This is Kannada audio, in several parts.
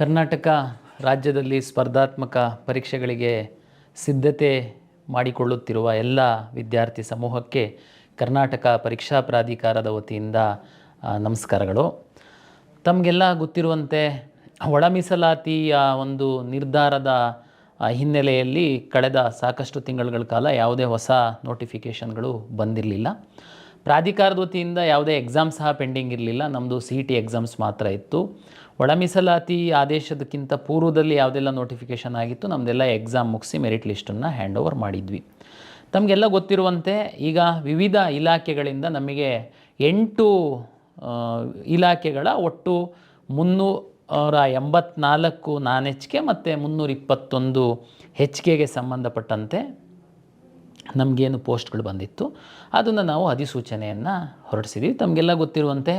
ಕರ್ನಾಟಕ ರಾಜ್ಯದಲ್ಲಿ ಸ್ಪರ್ಧಾತ್ಮಕ ಪರೀಕ್ಷೆಗಳಿಗೆ ಸಿದ್ಧತೆ ಮಾಡಿಕೊಳ್ಳುತ್ತಿರುವ ಎಲ್ಲ ವಿದ್ಯಾರ್ಥಿ ಸಮೂಹಕ್ಕೆ ಕರ್ನಾಟಕ ಪರೀಕ್ಷಾ ಪ್ರಾಧಿಕಾರದ ವತಿಯಿಂದ ನಮಸ್ಕಾರಗಳು. ತಮಗೆಲ್ಲ ಗೊತ್ತಿರುವಂತೆ ಒಳ ಮೀಸಲಾತಿಯ ಒಂದು ನಿರ್ಧಾರದ ಹಿನ್ನೆಲೆಯಲ್ಲಿ ಕಳೆದ ಸಾಕಷ್ಟು ತಿಂಗಳುಗಳ ಕಾಲ ಯಾವುದೇ ಹೊಸ ನೋಟಿಫಿಕೇಷನ್ಗಳು ಬಂದಿರಲಿಲ್ಲ. ಪ್ರಾಧಿಕಾರದ ವತಿಯಿಂದ ಯಾವುದೇ ಎಕ್ಸಾಮ್ ಸಹ ಪೆಂಡಿಂಗ್ ಇರಲಿಲ್ಲ. ನಮ್ಮದು ಸಿ ಇ ಟಿ ಎಕ್ಸಾಮ್ಸ್ ಮಾತ್ರ ಇತ್ತು. ಒಳ ಮೀಸಲಾತಿ ಆದೇಶದಕ್ಕಿಂತ ಪೂರ್ವದಲ್ಲಿ ಯಾವುದೆಲ್ಲ ನೋಟಿಫಿಕೇಷನ್ ಆಗಿತ್ತು ನಮ್ಮದೆಲ್ಲ ಎಕ್ಸಾಮ್ ಮುಗಿಸಿ ಮೆರಿಟ್ ಲಿಸ್ಟನ್ನು ಹ್ಯಾಂಡ್ ಓವರ್ ಮಾಡಿದ್ವಿ. ತಮಗೆಲ್ಲ ಗೊತ್ತಿರುವಂತೆ, ಈಗ ವಿವಿಧ ಇಲಾಖೆಗಳಿಂದ ನಮಗೆ ಎಂಟು ಇಲಾಖೆಗಳ ಒಟ್ಟು ಮುನ್ನೂರ ಎಂಬತ್ನಾಲ್ಕು ನಾನ್ ಹೆಚ್ಚಿಗೆ ಮತ್ತು ಮುನ್ನೂರ ಇಪ್ಪತ್ತೊಂದು ಕೆಗೆ ಸಂಬಂಧಪಟ್ಟಂತೆ ನಮಗೇನು ಪೋಸ್ಟ್ಗಳು ಬಂದಿತ್ತು, ಅದನ್ನು ನಾವು ಅಧಿಸೂಚನೆಯನ್ನು ಹೊರಡಿಸಿದ್ವಿ. ತಮಗೆಲ್ಲ ಗೊತ್ತಿರುವಂತೆ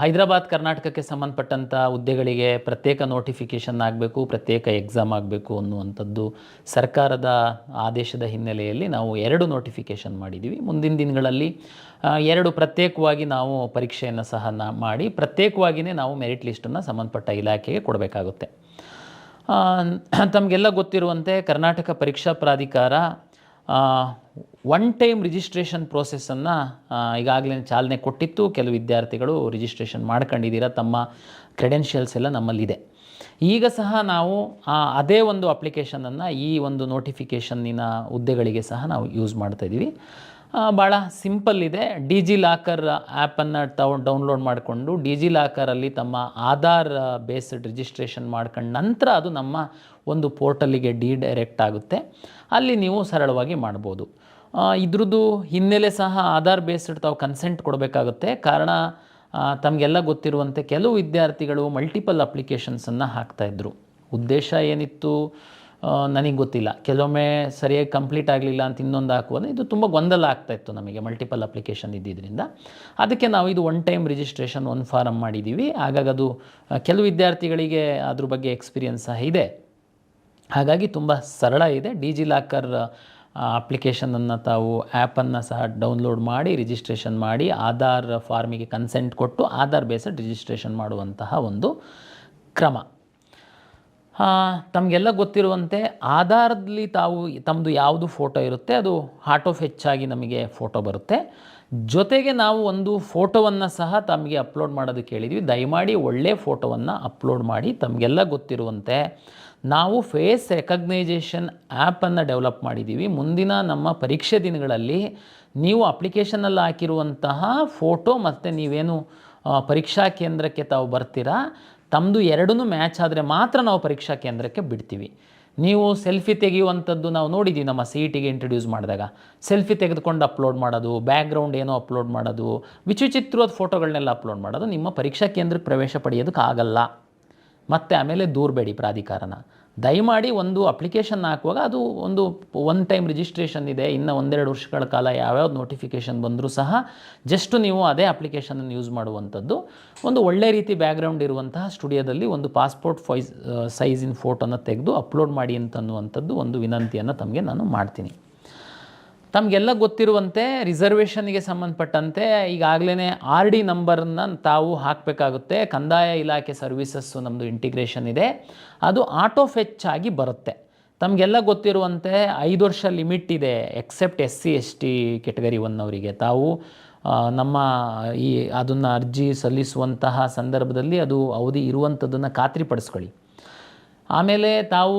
ಹೈದರಾಬಾದ್ ಕರ್ನಾಟಕಕ್ಕೆ ಸಂಬಂಧಪಟ್ಟಂಥ ಹುದ್ದೆಗಳಿಗೆ ಪ್ರತ್ಯೇಕ ನೋಟಿಫಿಕೇಷನ್ ಆಗಬೇಕು, ಪ್ರತ್ಯೇಕ ಎಕ್ಸಾಮ್ ಆಗಬೇಕು ಅನ್ನುವಂಥದ್ದು ಸರ್ಕಾರದ ಆದೇಶದ ಹಿನ್ನೆಲೆಯಲ್ಲಿ ನಾವು ಎರಡು ನೋಟಿಫಿಕೇಷನ್ ಮಾಡಿದ್ದೀವಿ ಮುಂದಿನ ದಿನಗಳಲ್ಲಿ ಎರಡು ಪ್ರತ್ಯೇಕವಾಗಿ ನಾವು ಪರೀಕ್ಷೆಯನ್ನು ಸಹ ನಾ, ಮಾಡಿ ಪ್ರತ್ಯೇಕವಾಗಿಯೇ ನಾವು ಮೆರಿಟ್ ಲಿಸ್ಟನ್ನು ಸಂಬಂಧಪಟ್ಟ ಇಲಾಖೆಗೆ ಕೊಡಬೇಕಾಗುತ್ತೆ. ತಮಗೆಲ್ಲ ಗೊತ್ತಿರುವಂತೆ ಕರ್ನಾಟಕ ಪರೀಕ್ಷಾ ಪ್ರಾಧಿಕಾರ ಒನ್ ಟೈಮ್ ರಿಜಿಸ್ಟ್ರೇಷನ್ ಪ್ರೋಸೆಸ್ಸನ್ನು ಈಗಾಗಲೇ ಚಾಲನೆ ಕೊಟ್ಟಿತ್ತು. ಕೆಲವು ವಿದ್ಯಾರ್ಥಿಗಳು ರಿಜಿಸ್ಟ್ರೇಷನ್ ಮಾಡ್ಕೊಂಡಿದ್ದೀರಾ, ತಮ್ಮ ಕ್ರೆಡೆನ್ಷಿಯಲ್ಸ್ ಎಲ್ಲ ನಮ್ಮಲ್ಲಿದೆ. ಈಗ ಸಹ ನಾವು ಅದೇ ಒಂದು ಅಪ್ಲಿಕೇಶನನ್ನು ಈ ಒಂದು ನೋಟಿಫಿಕೇಷನ್ನಿನ ಹುದ್ದೆಗಳಿಗೆ ಸಹ ನಾವು ಯೂಸ್ ಮಾಡ್ತಾಯಿದ್ದೀವಿ ಭಾಳ ಸಿಂಪಲ್ ಇದೆ. ಡಿ ಜಿ ಲಾಕರ್ ಆ್ಯಪನ್ನು ತಾವು ಡೌನ್ಲೋಡ್ ಮಾಡಿಕೊಂಡು ಡಿ ಜಿ ಲಾಕರಲ್ಲಿ ತಮ್ಮ ಆಧಾರ್ ಬೇಸ್ಡ್ ರಿಜಿಸ್ಟ್ರೇಷನ್ ಮಾಡ್ಕೊಂಡು ನಂತರ ಅದು ನಮ್ಮ ಒಂದು ಪೋರ್ಟಲಿಗೆ ಡಿ ಡೈರೆಕ್ಟ್ ಆಗುತ್ತೆ. ಅಲ್ಲಿ ನೀವು ಸರಳವಾಗಿ ಮಾಡ್ಬೋದು. ಇದ್ರದ್ದು ಹಿನ್ನೆಲೆ ಸಹ ಆಧಾರ್ ಬೇಸ್ಡ್ ತಾವು ಕನ್ಸೆಂಟ್ ಕೊಡಬೇಕಾಗುತ್ತೆ. ಕಾರಣ ತಮಗೆಲ್ಲ ಗೊತ್ತಿರುವಂತೆ ಕೆಲವು ವಿದ್ಯಾರ್ಥಿಗಳು ಮಲ್ಟಿಪಲ್ ಅಪ್ಲಿಕೇಶನ್ಸನ್ನು ಹಾಕ್ತಾಯಿದ್ರು ಉದ್ದೇಶ ಏನಿತ್ತು? ನನಗೆ ಗೊತ್ತಿಲ್ಲ. ಕೆಲವೊಮ್ಮೆ ಸರಿಯಾಗಿ ಕಂಪ್ಲೀಟ್ ಆಗಲಿಲ್ಲ ಅಂತ ಇನ್ನೊಂದು ಹಾಕುವಾಗ ಇದು ತುಂಬ ಗೊಂದಲ ಆಗ್ತಾಯಿತ್ತು ನಮಗೆ ಮಲ್ಟಿಪಲ್ ಅಪ್ಲಿಕೇಶನ್ ಇದ್ದಿದ್ದರಿಂದ ಅದಕ್ಕೆ ನಾವು ಇದು one time registration one form ಮಾಡಿದ್ದೀವಿ ಹಾಗಾಗಿ ಅದು ಕೆಲವು ವಿದ್ಯಾರ್ಥಿಗಳಿಗೆ ಅದ್ರ ಬಗ್ಗೆ ಎಕ್ಸ್ಪೀರಿಯನ್ಸ್ ಸಹ ಇದೆ. ಹಾಗಾಗಿ ತುಂಬ ಸರಳ ಇದೆ. ಡಿ ಜಿ ಲಾಕರ್ ಅಪ್ಲಿಕೇಶನನ್ನು ತಾವು ಆ್ಯಪನ್ನು ಸಹ ಡೌನ್ಲೋಡ್ ಮಾಡಿ ರಿಜಿಸ್ಟ್ರೇಷನ್ ಮಾಡಿ, ಆಧಾರ್ ಫಾರ್ಮಿಗೆ ಕನ್ಸೆಂಟ್ ಕೊಟ್ಟು, ಆಧಾರ್ ಬೇಸಡ್ ರಿಜಿಸ್ಟ್ರೇಷನ್ ಮಾಡುವಂತಹ ಒಂದು ಕ್ರಮ. ತಮಗೆಲ್ಲ ಗೊತ್ತಿರುವಂತೆ ಆಧಾರದಲ್ಲಿ ತಾವು ತಮ್ಮದು ಯಾವುದು ಫೋಟೋ ಇರುತ್ತೆ, ಅದು ಹಾರ್ಟ್ ಆಫ್ ಹೆಚ್ಚಾಗಿ ನಮಗೆ ಫೋಟೋ ಬರುತ್ತೆ. ಜೊತೆಗೆ ನಾವು ಒಂದು ಫೋಟೋವನ್ನು ಸಹ ತಮಗೆ ಅಪ್ಲೋಡ್ ಮಾಡೋದಕ್ಕೆ ಹೇಳಿದ್ವಿ. ದಯಮಾಡಿ ಒಳ್ಳೆಯ ಫೋಟೋವನ್ನು ಅಪ್ಲೋಡ್ ಮಾಡಿ, ತಮಗೆಲ್ಲ ಗೊತ್ತಿರುವಂತೆ ನಾವು ಫೇಸ್ ರೆಕಗ್ನೈಜೇಷನ್ ಆ್ಯಪನ್ನು ಡೆವಲಪ್ ಮಾಡಿದ್ದೀವಿ ಮುಂದಿನ ನಮ್ಮ ಪರೀಕ್ಷೆ ದಿನಗಳಲ್ಲಿ ನೀವು ಅಪ್ಲಿಕೇಶನಲ್ಲಿ ಹಾಕಿರುವಂತಹ ಫೋಟೋ ಮತ್ತು ನೀವೇನು ಪರೀಕ್ಷಾ ಕೇಂದ್ರಕ್ಕೆ ತಾವು ಬರ್ತೀರಾ ತಮ್ಮದು ಎರಡೂ ಮ್ಯಾಚ್ ಆದರೆ ಮಾತ್ರ ನಾವು ಪರೀಕ್ಷಾ ಕೇಂದ್ರಕ್ಕೆ ಬಿಡ್ತೀವಿ. ನೀವು ಸೆಲ್ಫಿ ತೆಗೆಯುವಂಥದ್ದು ನಾವು ನೋಡಿದ್ದೀವಿ ನಮ್ಮ ಸಿ ಇ ಟಿಗೆ ಇಂಟ್ರಡ್ಯೂಸ್ ಮಾಡಿದಾಗ. ಸೆಲ್ಫಿ ತೆಗೆದುಕೊಂಡು ಅಪ್ಲೋಡ್ ಮಾಡೋದು ಬ್ಯಾಕ್ಗ್ರೌಂಡ್ ಏನೋ ಅಪ್ಲೋಡ್ ಮಾಡೋದು ವಿಚಿತ್ರವಾದ ಫೋಟೋಗಳನ್ನೆಲ್ಲ ಅಪ್ಲೋಡ್ ಮಾಡೋದು, ನಿಮ್ಮ ಪರೀಕ್ಷಾ ಕೇಂದ್ರಕ್ಕೆ ಪ್ರವೇಶ ಪಡೆಯೋದಕ್ಕಾಗಲ್ಲ. ಮತ್ತು ಆಮೇಲೆ ದೂರಬೇಡಿ ಪ್ರಾಧಿಕಾರನ. ದಯಮಾಡಿ ಒಂದು ಅಪ್ಲಿಕೇಶನ್ ಹಾಕುವಾಗ ಅದು ಒಂದು ಒನ್ ಟೈಮ್ ರಿಜಿಸ್ಟ್ರೇಷನ್ ಇದೆ. ಇನ್ನು ಒಂದೆರಡು ವರ್ಷಗಳ ಕಾಲ ಯಾವ್ಯಾವ್ದು ನೋಟಿಫಿಕೇಶನ್ ಬಂದರೂ ಸಹ ಜಸ್ಟ್ ನೀವು ಅದೇ ಅಪ್ಲಿಕೇಶನನ್ನು ಯೂಸ್ ಮಾಡುವಂಥದ್ದು. ಒಂದು ಒಳ್ಳೆ ರೀತಿ ಬ್ಯಾಕ್ಗ್ರೌಂಡ್ ಇರುವಂತಹ ಸ್ಟುಡಿಯೋದಲ್ಲಿ ಒಂದು ಪಾಸ್ಪೋರ್ಟ್ ಫೈಸ್ ಸೈಜಿನ ಫೋಟೋನ ತೆಗೆದು ಅಪ್ಲೋಡ್ ಮಾಡಿ ಅಂತನ್ನುವಂಥದ್ದು ಒಂದು ವಿನಂತಿಯನ್ನು ತಮಗೆ ನಾನು ಮಾಡ್ತೀನಿ. ತಮಗೆಲ್ಲ ಗೊತ್ತಿರುವಂತೆ ರಿಸರ್ವೇಷನ್ಗೆ ಸಂಬಂಧಪಟ್ಟಂತೆ ಈಗಾಗಲೇ ಆರ್ ಡಿ ನಂಬರನ್ನು ತಾವು ಹಾಕಬೇಕಾಗುತ್ತೆ. ಕಂದಾಯ ಇಲಾಖೆ ಸರ್ವಿಸಸ್ಸು ನಮ್ಮದು ಇಂಟಿಗ್ರೇಷನ್ ಇದೆ. ಅದು ಆಟೋ ಫೆಚ್ ಆಗಿ ಬರುತ್ತೆ. ತಮಗೆಲ್ಲ ಗೊತ್ತಿರುವಂತೆ ಐದು ವರ್ಷ ಲಿಮಿಟ್ ಇದೆ. Except S C, S T category ಒನ್ನವರಿಗೆ ತಾವು ನಮ್ಮ ಈ, ಅದನ್ನು ಅರ್ಜಿ ಸಲ್ಲಿಸುವಂತಹ ಸಂದರ್ಭದಲ್ಲಿ ಅದು ಅವಧಿ ಇರುವಂಥದ್ದನ್ನು ಖಾತ್ರಿಪಡಿಸ್ಕೊಳ್ಳಿ. ಆಮೇಲೆ ತಾವು